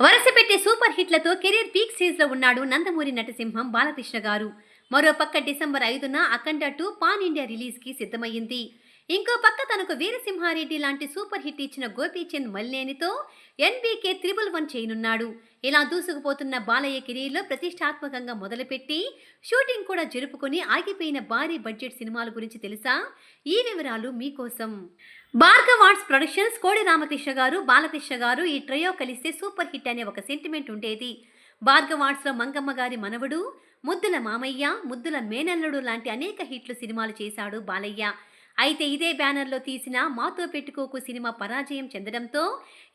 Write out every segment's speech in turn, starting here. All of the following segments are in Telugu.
వరుస పెట్టే సూపర్ హిట్లతో కెరీర్ పీక్ స్టేజ్లో ఉన్నాడు నందమూరి నటసింహం బాలకృష్ణ గారు. మరో పక్క డిసెంబర్ ఐదున అఖండ టూ పాన్ ఇండియా రిలీజ్కి సిద్ధమయ్యింది. ఇంకో పక్క తనకు వీరసింహారెడ్డి లాంటి సూపర్ హిట్ ఇచ్చిన గోపీచంద్ మల్లేనితో ఎన్బీకే త్రిబుల్ వన్ చేయనున్నాడు. ఇలా దూసుకుపోతున్న బాలయ్య కెరీర్లో ప్రతిష్టాత్మకంగా మొదలుపెట్టి షూటింగ్ కూడా జరుపుకొని ఆగిపోయిన భారీ బడ్జెట్ సినిమాల గురించి తెలుసా? ఈ వివరాలు మీకోసం. భార్గవ్ ఆర్ట్స్ ప్రొడక్షన్స్ కోడి రామకృష్ణ గారు బాలకృష్ణ గారు ఈ ట్రయో కలిస్తే సూపర్ హిట్ అనే ఒక సెంటిమెంట్ ఉండేది. భార్గవ్ ఆర్ట్స్లో మంగమ్మ గారి మనవడు ముద్దుల మామయ్య ముద్దుల మేనల్లుడు లాంటి అనేక హిట్లు సినిమాలు చేశాడు బాలయ్య. అయితే ఇదే బ్యానర్లో తీసిన మాతో పెట్టుకోకు సినిమా పరాజయం చెందడంతో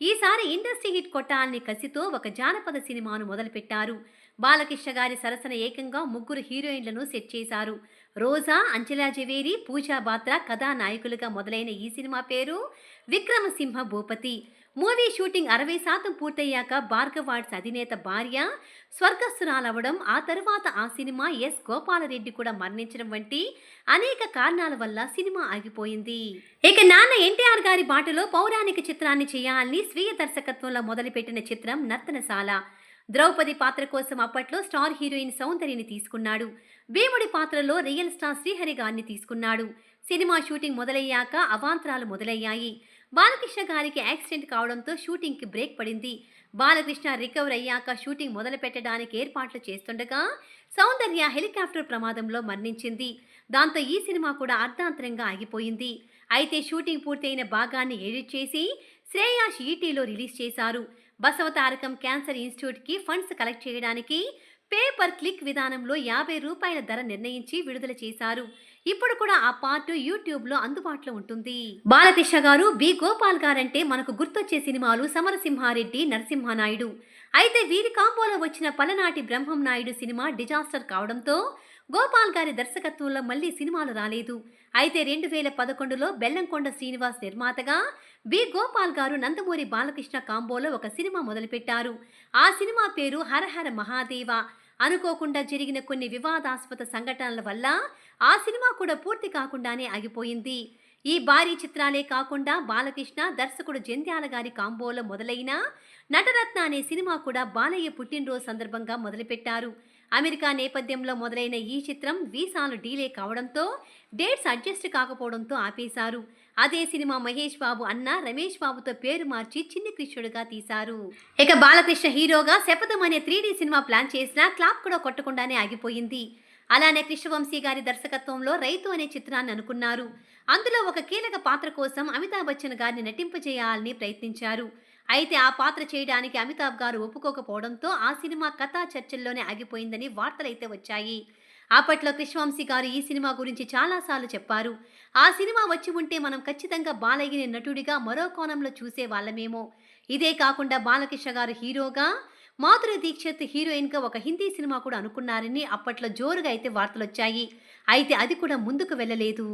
ఈసారి ఇండస్ట్రీ హిట్ కొట్టాలని కసితో ఒక జానపద సినిమాను మొదలుపెట్టారు. బాలకృష్ణ గారి సరసన ఏకంగా ముగ్గురు హీరోయిన్లను సెట్ చేశారు. రోజా అంజలా జవేరి పూజా బాత్రా కథానాయకులుగా మొదలైన ఈ సినిమా పేరు విక్రమసింహ భూపతి. మూవీ షూటింగ్ అరవై శాతం పూర్తయ్యాక భార్గవ్ ఆర్ట్స్ అధినేత భార్య స్వర్గస్థురాలవడం ఆ తరువాత ఆ సినిమా ఎస్ గోపాలరెడ్డి కూడా మరణించడం వంటి అనేక కారణాల వల్ల సినిమా ఆగిపోయింది. ఇక నాన్న ఎన్టీఆర్ గారి బాటలో పౌరాణిక చిత్రాన్ని చేయాలని స్వీయ దర్శకత్వంలో మొదలుపెట్టిన చిత్రం నర్తనశాల. ద్రౌపది పాత్ర కోసం అప్పట్లో స్టార్ హీరోయిన్ సౌందర్యని తీసుకున్నాడు. భీముడి పాత్రలో రియల్ స్టార్ శ్రీహరి గారిని తీసుకున్నాడు. సినిమా షూటింగ్ మొదలయ్యాక అవాంతరాలు మొదలయ్యాయి. బాలకృష్ణ గారికి యాక్సిడెంట్ కావడంతో షూటింగ్కి బ్రేక్ పడింది. బాలకృష్ణ రికవర్ అయ్యాక షూటింగ్ మొదలు పెట్టడానికి ఏర్పాట్లు చేస్తుండగా సౌందర్య హెలికాప్టర్ ప్రమాదంలో మరణించింది. దాంతో ఈ సినిమా కూడా అర్ధాంతరంగా ఆగిపోయింది. అయితే షూటింగ్ పూర్తయిన భాగాన్ని ఎడిట్ చేసి శ్రేయాష్ ఈటీలో రిలీజ్ చేశారు. బసవతారకం క్యాన్సర్ ఇన్స్టిట్యూట్కి ఫండ్స్ కలెక్ట్ చేయడానికి పేపర్ క్లిక్ విధానంలో యాభై రూపాయల ధర నిర్ణయించి విడుదల చేశారు. ఇప్పుడు కూడా ఆ పార్ట్ యూట్యూబ్లో అందుబాటులో ఉంటుంది. బాలకృష్ణ గారు బి. గోపాల్ గారంటే మనకు గుర్తొచ్చే సినిమాలు సమరసింహారెడ్డి నరసింహనాయుడు. అయితే వీరి కాంబోలో వచ్చిన పలనాటి బ్రహ్మం నాయుడు సినిమా డిజాస్టర్ కావడంతో గోపాల్ గారి దర్శకత్వంలో మళ్ళీ సినిమాలు రాలేదు. అయితే రెండు వేల పదకొండులో బెల్లంకొండ శ్రీనివాస్ నిర్మాతగా బి. గోపాల్ గారు నందమూరి బాలకృష్ణ కాంబోలో ఒక సినిమా మొదలుపెట్టారు. ఆ సినిమా పేరు హరహర మహాదేవ. అనుకోకుండా జరిగిన కొన్ని వివాదాస్పద సంఘటనల వల్ల ఆ సినిమా కూడా పూర్తి కాకుండానే ఆగిపోయింది. ఈ భారీ చిత్రాలే కాకుండా బాలకృష్ణ దర్శకుడు జంధ్యాల గారి కాంబోలో మొదలైన నటరత్న అనే సినిమా కూడా బాలయ్య పుట్టినరోజు సందర్భంగా మొదలుపెట్టారు. అమెరికా నేపథ్యంలో మొదలైన ఈ చిత్రం వీసాలు డీలే కావడంతో డేట్స్ అడ్జస్ట్ కాకపోవడంతో ఆపేశారు. అదే సినిమా మహేష్ బాబు అన్న రమేష్ బాబుతో పేరు మార్చి చిన్ని కృష్ణుడుగా తీశారు. ఇక బాలకృష్ణ హీరోగా శపథం అనే త్రీడీ సినిమా ప్లాన్ చేసినా క్లాప్ కూడా కొట్టకుండానే ఆగిపోయింది. అలానే కృష్ణవంశీ గారి దర్శకత్వంలో రైతు అనే చిత్రాన్ని అనుకున్నారు. అందులో ఒక కీలక పాత్ర కోసం అమితాబ్ బచ్చన్ గారిని నటింపజేయాలని ప్రయత్నించారు. అయితే ఆ పాత్ర చేయడానికి అమితాబ్ గారు ఒప్పుకోకపోవడంతో ఆ సినిమా కథా చర్చల్లోనే ఆగిపోయిందని వార్తలైతే వచ్చాయి. అప్పట్లో కృష్ణవంశీ గారు ఈ సినిమా గురించి చాలాసార్లు చెప్పారు. ఆ సినిమా వచ్చి ఉంటే మనం ఖచ్చితంగా బాలయ్యని నటుడిగా మరో కోణంలో చూసే వాళ్ళమేమో. ఇదే కాకుండా బాలకృష్ణ గారు హీరోగా మాధురి దీక్షిత్ హీరోయిన్గా ఒక హిందీ సినిమా కూడా అనుకున్నారని అప్పట్లో జోరుగా అయితే వార్తలు వచ్చాయి అయితే అది కూడా ముందుకు వెళ్ళలేదు.